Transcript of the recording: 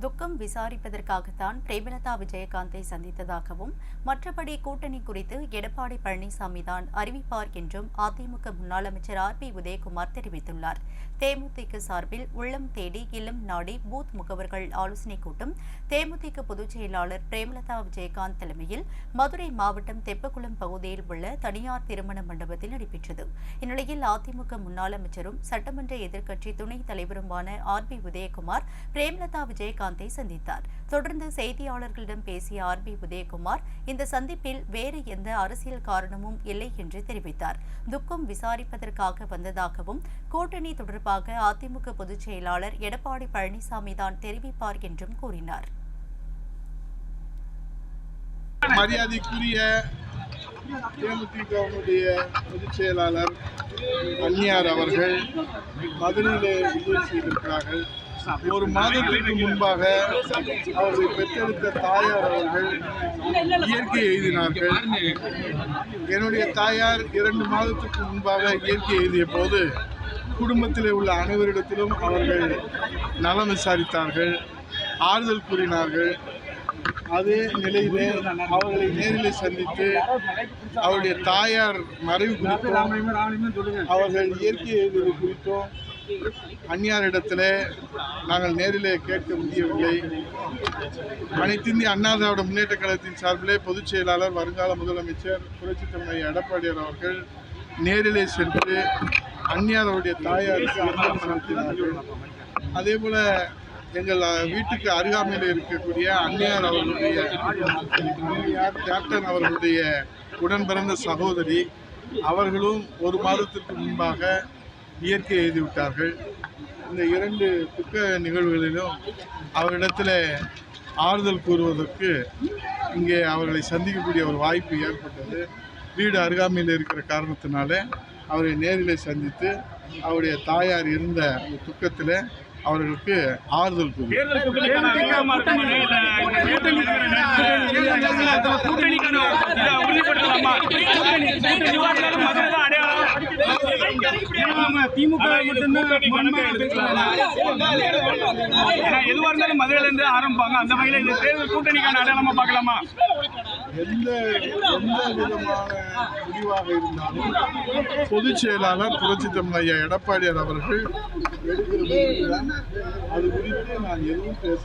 துக்கம் விசாரிப்பதற்காகத்தான் பிரேமலதா விஜயகாந்தை சந்தித்ததாகவும் மற்றபடி கூட்டணி குறித்து எடப்பாடி பழனிசாமி தான் அறிவிப்பார் என்றும் அதிமுக முன்னாள் அமைச்சர் ஆர் பி உதயகுமார் தெரிவித்துள்ளார். தேமுதிக சார்பில் உள்ளம் தேடி இல்லம் நாடி பூத் முகவர்கள் ஆலோசனைக் கூட்டம் தேமுதிக பொதுச் செயலாளர் பிரேமலதா விஜயகாந்த் தலைமையில் மதுரை மாவட்டம் தெப்பக்குளம் பகுதியில் உள்ள தனியார் திருமண மண்டபத்தில் நடைபெற்றது. இந்நிலையில் அதிமுக முன்னாள் அமைச்சரும் சட்டமன்ற எதிர்க்கட்சி துணைத் தலைவருமான ஆர் பி உதயகுமார் பிரேமலதா விஜயகாந்த் சந்தித்தார். தொடர்ந்து செய்தியாளர்களிடம் பேசிய ஆர். பி. உதயகுமார் இந்த சந்திப்பில் வேறு எந்த அரசியல் காரணமும் இல்லை என்று தெரிவித்தார். துக்கம் விசாரிப்பதற்காக வந்ததாகவும் கூட்டணி தொடர்பாக அதிமுக பொதுச் செயலாளர் எடப்பாடி பழனிசாமி தான் தெரிவிப்பார் என்றும் கூறினார். மரியாதைக்குரிய தேமுதிகவுடைய பொதுச் செயலாளர் அந்நியார் அவர்கள் மதுரையிலே விஜயம் செய்திருக்கிறார்கள். ஒரு மாதத்திற்கு முன்பாக அவரை பெற்றெடுத்த தாயார் அவர்கள் இயற்கை எழுதினார்கள். என்னுடைய தாயார் இரண்டு மாதத்துக்கு முன்பாக இயற்கை எழுதிய போது குடும்பத்தில் உள்ள அனைவரிடத்திலும் அவர்கள் நலம் விசாரித்தார்கள் ஆறுதல் கூறினார்கள். அதே நிலையிலே அவர்களை நேரிலே சந்தித்து அவருடைய தாயார் மறைவு குறித்தும் அவர்கள் இயற்கை எழுதுவது குறித்தும் அந்நியாரிடத்தில் நாங்கள் நேரிலே கேட்க முடியவில்லை. அனைத்திந்திய அண்ணா திராவிட முன்னேற்ற கழகத்தின் சார்பிலே பொதுச் செயலாளர் வருங்கால முதலமைச்சர் புரட்சித் தலைவர் எடப்பாடியார் அவர்கள் நேரிலே சென்று அந்நியார் தாயாருக்கு அஞ்சலி செலுத்தினார்கள் அதே போல எங்கள் வீட்டுக்கு அருகாமையில் இருக்கக்கூடிய அந்நியார் அவர்களுடைய கேப்டன் அவர்களுடைய உடன் பிறந்த சகோதரி அவர்களும் ஒரு மாதத்திற்கு முன்பாக இயற்கை எழுதிவிட்டார்கள். இந்த இரண்டு துக்க நிகழ்வுகளிலும் அவரிடத்தில் ஆறுதல் கூறுவதற்கு இங்கே அவர்களை சந்திக்கக்கூடிய ஒரு வாய்ப்பு ஏற்பட்டது. வீடு அருகாமையில் இருக்கிற காரணத்தினாலே அவரை நேரில் சந்தித்து அவருடைய தாயார் இருந்த அந்த துக்கத்தில் அவர்களுக்கு ஆறுதல் கூறி திமுக எதுவா இருந்தாலும் மதுரையில இருந்து ஆரம்பிப்பாங்க. அந்த வகையில இந்த தேர்தல் கூட்டணிக்கான அடையாளமா பார்க்கலாமா? எந்த எந்த விதமான முடிவாக இருந்தாலும் பொதுச் செயலாளர் புரட்சி தமிழ் ஐயா எடப்பாடியார் அவர்கள் அது குறித்து நான் எதுவும் பேச